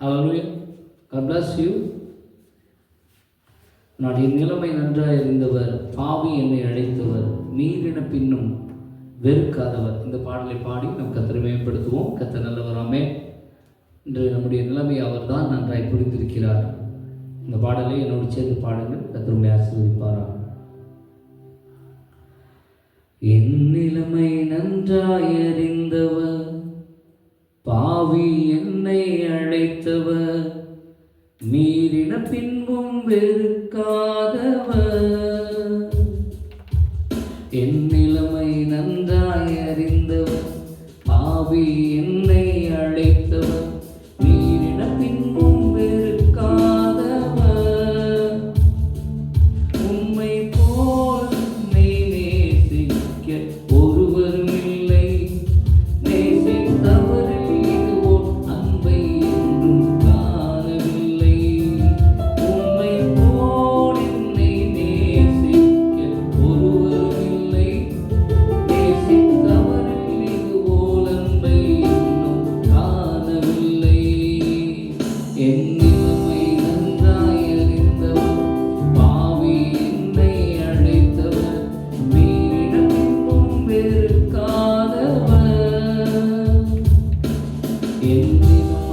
Hallelujah. God bless you. நான் என் நிலைமை நன்றாக இருந்தவர் பாவி என்னை அழைத்தவர் மீறின பின்னும் வெறுக்காதவர். இந்த பாடலை பாடி நம் கத்தரை மேம்படுத்துவோம். கத்த நல்லவராமே இன்று நம்முடைய நிலைமை அவர் தான் நன்றாய் புரிந்திருக்கிறார். இந்த பாடலை என்னோடு சேர்ந்து பாடுங்கள். கத்தருடைய ஆசீர்வதிப்பாராம் என் நிலைமை நன்றாய் அறிந்தவர் பின்பும் வெறுக்காதவர். என் நிலைமை நன்றாய் அறிந்தவர் பாவி என்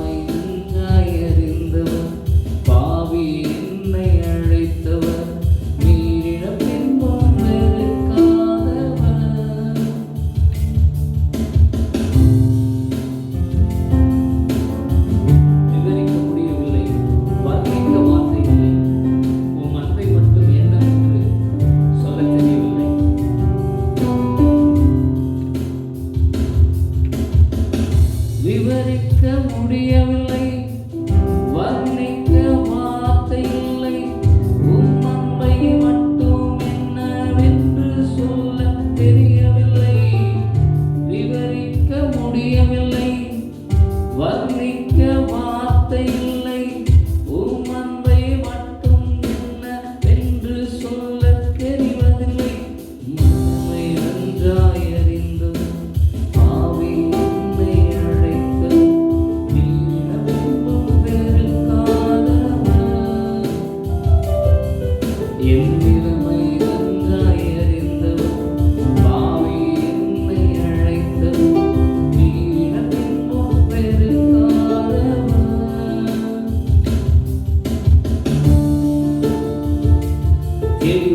விவரிக்க முடியவில்லை. வர்ணிக்க வார்த்தை இல்லை. உம் அன்பை மட்டும் என்னவென்று சொல்ல தெரியவில்லை. விவரிக்க முடியவில்லை. வர்ணி Ele